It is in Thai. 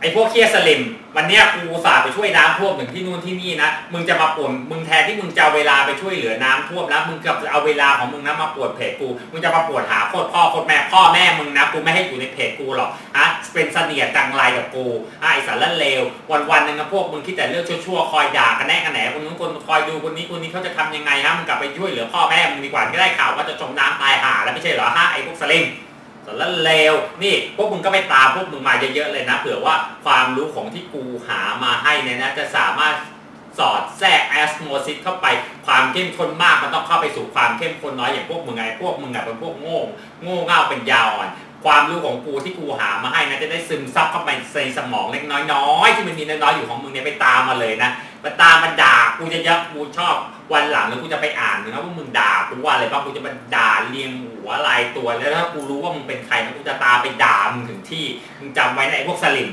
ไอ้พวกเคียสลิมวันเนี้ยกูสาไปช่วยน้ำท่วมถึงที่นู่นที่นี่นะมึงจะมาปวนมึงแทนที่มึงจะเอาเวลาไปช่วยเหลือน้ำท่วมนะมึงกับเอาเวลาของมึงนะมาปวดเพจกูมึงจะมาปวดหาโคตรพ่อโคตรแม่พ่อแม่มึงนะกูไม่ให้อยู่ในเพจกูหรอกฮะเป็นเสนียดจังไรกับกูอะไอ้สารเลววันวันๆหนึงนะพวกมึงคิดแต่เรื่องชั่วๆคอยด่ากันแน่กันแหนคนนู้นคนคอยดูคนนี้คนนี้เขาจะทำยังไงฮะมึงกลับไปช่วยเหลือพ่อแม่มึงดีกว่าก็ได้ข่าวว่าจะจมน้ำตายหาแล้วไม่ใช่เหรอฮะไอ้พวกสลิม สารเลวนี่พวกมึงก็ไปตามพวกมึงมาเยอะๆเลยนะ เผื่อว่าความรู้ของที่กูหามาให้เนี่ยนะจะสามารถสอดแทรกแอสโมซิสเข้าไปความเข้มข้นมากมันต้องเข้าไปสู่ความเข้มข้นน้อยอย่างพวกมึงไงพวกมึงอะเป็นพวกโง่โง่เง่าเป็นยาวอ่อนความรู้ของกูที่กูหามาให้นะจะได้ซึมซับเข้าไปในสมองเล็กน้อยๆที่มันมีน้อยๆอยู่ของมึงเนี่ยไปตามมาเลยนะไปตามมาด่า กูจะยักกูชอบวันหลังแล้วกูจะไปอ่านนะว่ามึงด่ากูว่าอะไรบ้างกูจะมาด่าเรียงหัวลายตัวแล้วถ้ากูรู้ว่ามึงเป็นใครนะกูจะตามไปด่ามึงถึงที่มึงจำไว้ในะไอ้พวกสลิม